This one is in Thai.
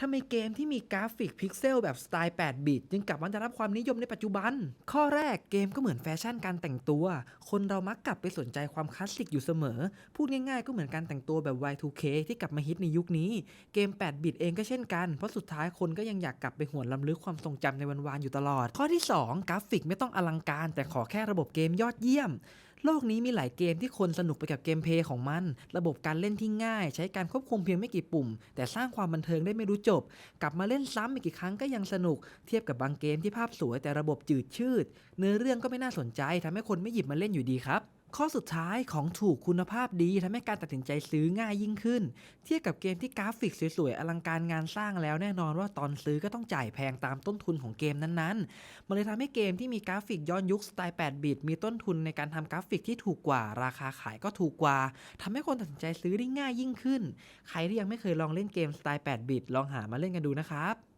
ทำไมเกมที่มีกราฟิกพิกเซลแบบสไตล์ 8 บิต จึงกลับมาได้รับความนิยมในปัจจุบัน ข้อแรกเกมก็เหมือนแฟชั่นการแต่งตัว คนเรามักกลับไปสนใจความคลาสสิกอยู่เสมอ พูดง่ายๆก็เหมือนการแต่งตัวแบบ Y2K ที่กลับมาฮิตในยุคนี้ เกม 8 บิตเองก็เช่นกัน เพราะสุดท้ายคนก็ยังอยากกลับไปหวนลำลึกความทรงจำในวันวานอยู่ตลอด ข้อที่ 2 กราฟิกไม่ต้องอลังการ แต่ขอแค่ระบบเกมยอดเยี่ยม โลกนี้มีหลายเกมที่คนสนุกไปกับเกมเพย์ของมัน ระบบการเล่นที่ง่าย ใช้การควบคุมเพียงไม่กี่ปุ่ม แต่สร้างความบันเทิงได้ไม่รู้จบ กลับมาเล่นซ้ำอีกกี่ครั้งก็ยังสนุก เทียบกับบางเกมที่ภาพสวยแต่ระบบจืดชืด เนื้อเรื่องก็ไม่น่าสนใจทำให้คนไม่หยิบมาเล่นอยู่ดีครับ ข้อสุดท้ายของถูกคุณภาพดีทำให้การตัดสินใจซื้อง่ายยิ่งขึ้น เทียบกับเกมที่กราฟิกสวยๆ อลังการงานสร้างแล้วแน่นอนว่าตอนซื้อก็ต้องจ่ายแพงตามต้นทุนของเกมนั้นๆ มันเลยทำให้เกมที่มีกราฟิกย้อนยุคสไตล์ 8 บิต มีต้นทุนในการทำกราฟิกที่ถูกกว่า ราคาขายก็ถูกกว่าทำให้คนตัดสินใจซื้อได้ง่ายยิ่งขึ้น ใครที่ยังไม่เคยลองเล่นเกมสไตล์ 8 บิต ลองหามาเล่นกันดูนะครับ